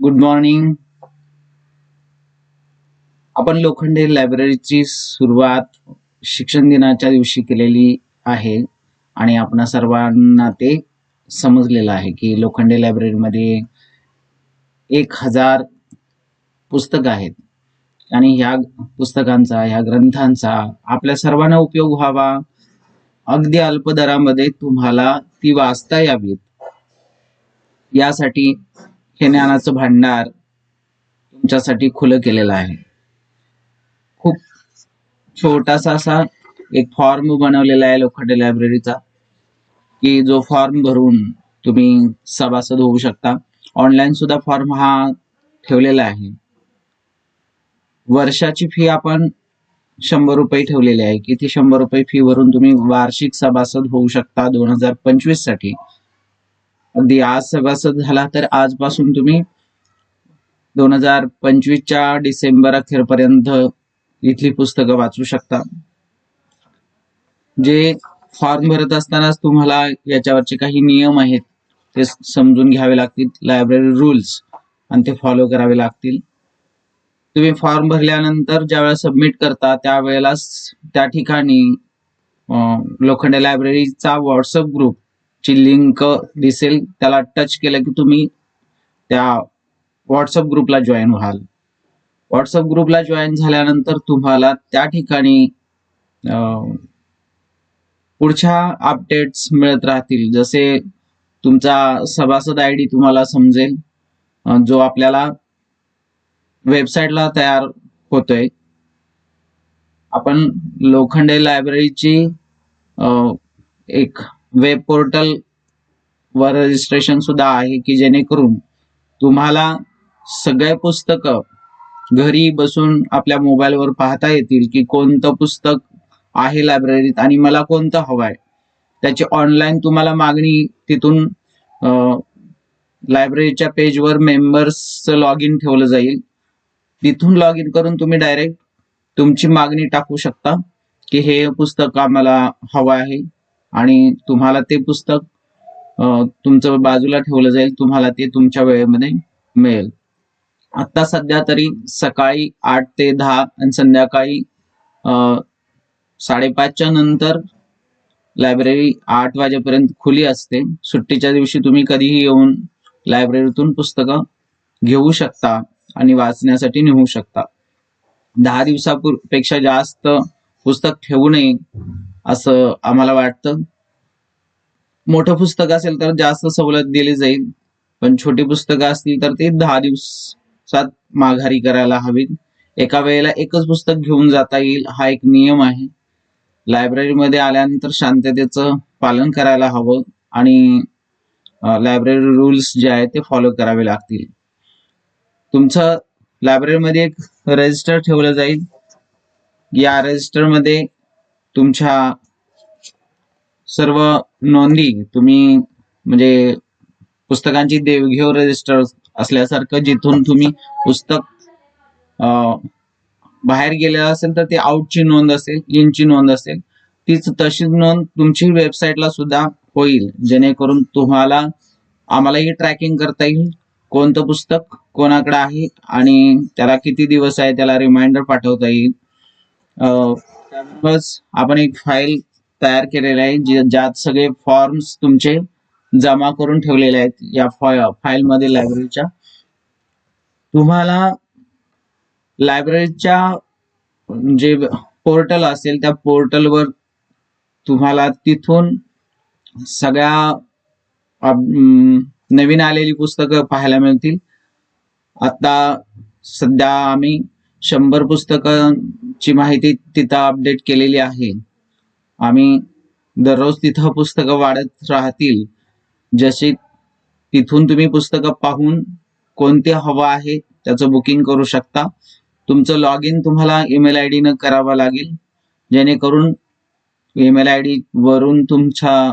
Good morning आपण लोखंडे लायब्ररीची सुरुवात शिक्षण दिनाच्या दिवशी केलेली आहे आणि आपण सर्वांना ते समजलेलं आहे की लोखंडे लायब्ररीमध्ये एक हजार पुस्तकं आहेत. आणि ह्या पुस्तकांचा ह्या ग्रंथांचा आपल्या सर्वांना उपयोग व्हावा. अगदी अल्प दरामध्ये तुम्हाला ती वाचता यावीत. यासाठी हे ज्ञानाचं भांडार तुमच्यासाठी खुलं केलेलं आहे. खूप छोटासा असा एक फॉर्म बनवलेला आहे लोखंडे लायब्ररीचा की जो फॉर्म भरून तुम्ही सभासद होऊ शकता. ऑनलाईन सुद्धा फॉर्म हा ठेवलेला आहे. वर्षाची फी आपण शंभर रुपये ठेवलेली आहे की ती शंभर रुपये फी भरून तुम्ही वार्षिक सभासद होऊ शकता दोन हजार पंचवीससाठी. अगदी आज सभासद झाला तर आजपासून तुम्ही दोन हजार पंचवीसच्या डिसेंबर अखेरपर्यंत इथली पुस्तकं वाचू शकता. जे फॉर्म भरत असतानाच तुम्हाला याच्यावरचे काही नियम आहेत ते समजून घ्यावे लागतील लायब्ररी रूल्स आणि ते फॉलो करावे लागतील. तुम्ही फॉर्म भरल्यानंतर ज्यावेळेला सबमिट करता त्यावेळेला त्या ठिकाणी लोखंडे लायब्ररीचा व्हॉट्सअप ग्रुप ची लिंक दिसेल त्याला टच केलं की तुम्ही त्या व्हॉट्सअप ग्रुपला जॉईन व्हाल. व्हॉट्सअप ग्रुपला जॉईन झाल्यानंतर तुम्हाला त्या ठिकाणी पुढच्या अपडेट्स मिळत राहतील. जसे तुमचा सभासद आय डी तुम्हाला समजेल जो आपल्याला वेबसाईटला तयार होतोय. आपण लोखंडे लायब्ररीची एक वेब पोर्टल वर रजिस्ट्रेशन सुद्धा आहे की जेणेकरून तुम्हाला सगळे पुस्तकं घरी बसून आपल्या मोबाईलवर पाहता येतील की कोणतं पुस्तक आहे लायब्ररीत आणि मला कोणतं हवंय. त्याची ऑनलाईन तुम्हाला मागणी तिथून लायब्ररीच्या पेजवर मेंबर्सचं लॉग इन ठेवलं जाईल. तिथून लॉग इन करून तुम्ही डायरेक्ट तुमची मागणी टाकू शकता की हे पुस्तक आम्हाला हवं आहे. आणि तुम्हाला ते पुस्तक तुमचं बाजूला ठेवलं जाईल तुम्हाला ते तुमच्या वेळेमध्ये मिळेल. आता सध्या तरी सकाळी आठ ते दहा आणि संध्याकाळी साडेपाचच्या नंतर लायब्ररी आठ वाजेपर्यंत खुली असते. सुट्टीच्या दिवशी तुम्ही कधीही येऊन लायब्ररीतून पुस्तकं घेऊ शकता आणि वाचण्यासाठी नेऊ शकता. दहा दिवसापेक्षा जास्त पुस्तक ठेवू नये असं आम्हाला वाटतं. मोठं पुस्तक असेल तर जास्त सवलत दिली जाईल पण छोटी पुस्तकं असतील तर ते दहा दिवसात माघारी करायला हवीत एका वेळेला एकच पुस्तक घेऊन जाता येईल हा एक नियम आहे. लायब्ररीमध्ये आल्यानंतर शांततेचं पालन करायला हवं आणि लायब्ररी रूल्स जे आहेत ते फॉलो करावे लागतील. तुमचं लायब्ररीमध्ये एक रजिस्टर ठेवलं जाईल. या रजिस्टरमध्ये तुमच्या सर्व नोंदी तुम्ही म्हणजे पुस्तकांची देवघेव रजिस्टर असल्यासारखं जिथून तुम्ही पुस्तक बाहेर गेलेलं असेल तर ते आउटची नोंद असेल इनची नोंद असेल. तीच तशीच नोंद तुमची वेबसाईटला सुद्धा होईल जेणेकरून तुम्हाला आम्हालाही ट्रॅकिंग करता येईल. कोणतं पुस्तक कोणाकडे आहे आणि त्याला किती दिवस आहे त्याला रिमाइंडर पाठवता येईल. त्याबरोबरच आपण एक फाईल तयार केलेली आहे जे- ज्यात सगळे फॉर्म्स तुमचे जमा करून ठेवलेले आहेत या फाईल मध्ये लायब्ररीच्या तुम्हाला लायब्ररीच्या जे पोर्टल असेल त्या पोर्टलवर तुम्हाला तिथून सगळ्या नवीन आलेली पुस्तकं पाहायला मिळतील. आता सध्या आम्ही शंभर पुस्तकांची माहिती तिथं अपडेट केलेली आहे. आम्ही दररोज तिथं पुस्तकं वाढत राहतील. जसे तिथून तुम्ही पुस्तकं पाहून कोणते हवं आहे त्याचं बुकिंग करू शकता. तुमचं लॉग इन तुम्हाला ईमेल आय डीनं करावं लागेल. जेणेकरून ईमेल आय डी वरून तुमच्या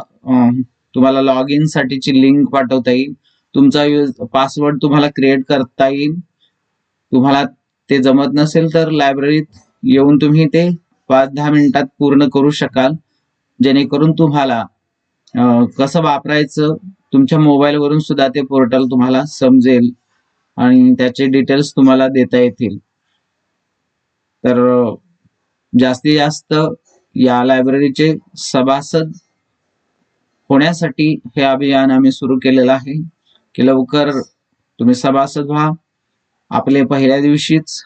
तुम्हाला लॉग इन साठीची लिंक पाठवता येईल. तुमचा पासवर्ड तुम्हाला क्रिएट करता येईल. तुम्हाला ते जमत नसेल तर लायब्ररीत येऊन तुम्ही ते पाच दहा मिनिटात पूर्ण करू शकाल. जेणेकरून तुम्हाला कसं वापरायचं तुमच्या मोबाईल वरून सुद्धा ते पोर्टल तुम्हाला समजेल आणि त्याचे डिटेल्स तुम्हाला देता येतील. तर जास्तीत जास्त या लायब्ररीचे सभासद होण्यासाठी हे अभियान आम्ही सुरू केलेलं आहे. की लवकर तुम्ही सभासद व्हा आपले पहिल्या दिवशीच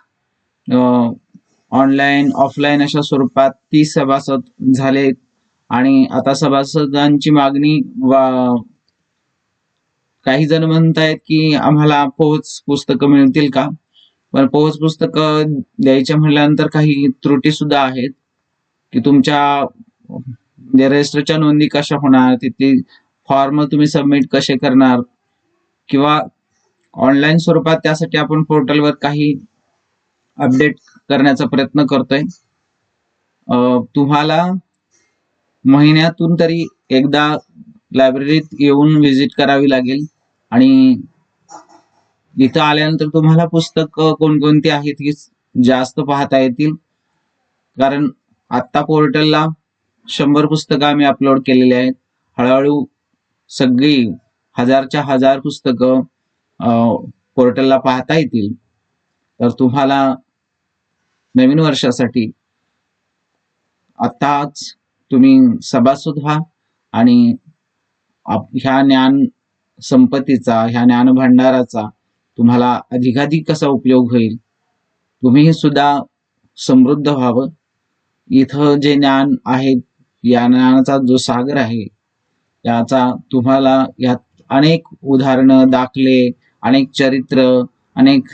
ऑनलाईन ऑफलाईन अशा स्वरूपात तीस सभासद झाले. आणि आता सभासदांची मागणी वा काही जण म्हणतायत की आम्हाला पोहोच पुस्तकं मिळतील का? पण पोहोच पुस्तकं द्यायच्या म्हटल्यानंतर काही त्रुटी सुद्धा आहेत. की तुमच्या म्हणजे रजिस्टरच्या नोंदी कशा होणार? तिथे फॉर्म तुम्ही सबमिट कसे करणार? किंवा ऑनलाईन स्वरूपात त्यासाठी आपण पोर्टलवर काही अपडेट करण्याचा प्रयत्न करतोय. तुम्हाला महिन्यातून तरी एकदा लायब्ररीत येऊन व्हिजिट करावी लागेल. आणि इथं आल्यानंतर तुम्हाला पुस्तक कोणकोणती आहेत ही जास्त पाहता येतील. कारण आत्ता पोर्टलला शंभर पुस्तकं आम्ही अपलोड केलेली आहेत. हळूहळू सगळी हजारच्या हजार पुस्तकं पोर्टलला पाहता येतील. तर तुम्हाला नवीन वर्षासाठी आत्ताच तुम्ही सभासद व्हा आणि ह्या ज्ञान संपत्तीचा ह्या ज्ञान भांडाराचा तुम्हाला अधिकाधिक कसा उपयोग होईल तुम्ही सुद्धा समृद्ध व्हावं. इथं जे ज्ञान आहे या ज्ञानाचा जो सागर आहे याचा तुम्हाला यात अनेक उदाहरणं दाखले अनेक चरित्र अनेक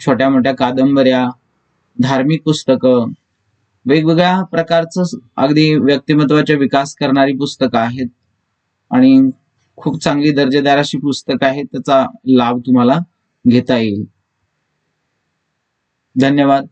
छोट्या मोठ्या कादंबऱ्या धार्मिक पुस्तकं वेगवेगळ्या प्रकारचं अगदी व्यक्तिमत्वाचा विकास करणारी पुस्तकं आहेत. आणि खूप चांगली दर्जेदार अशी पुस्तकं आहेत त्याचा लाभ तुम्हाला घेता येईल. धन्यवाद.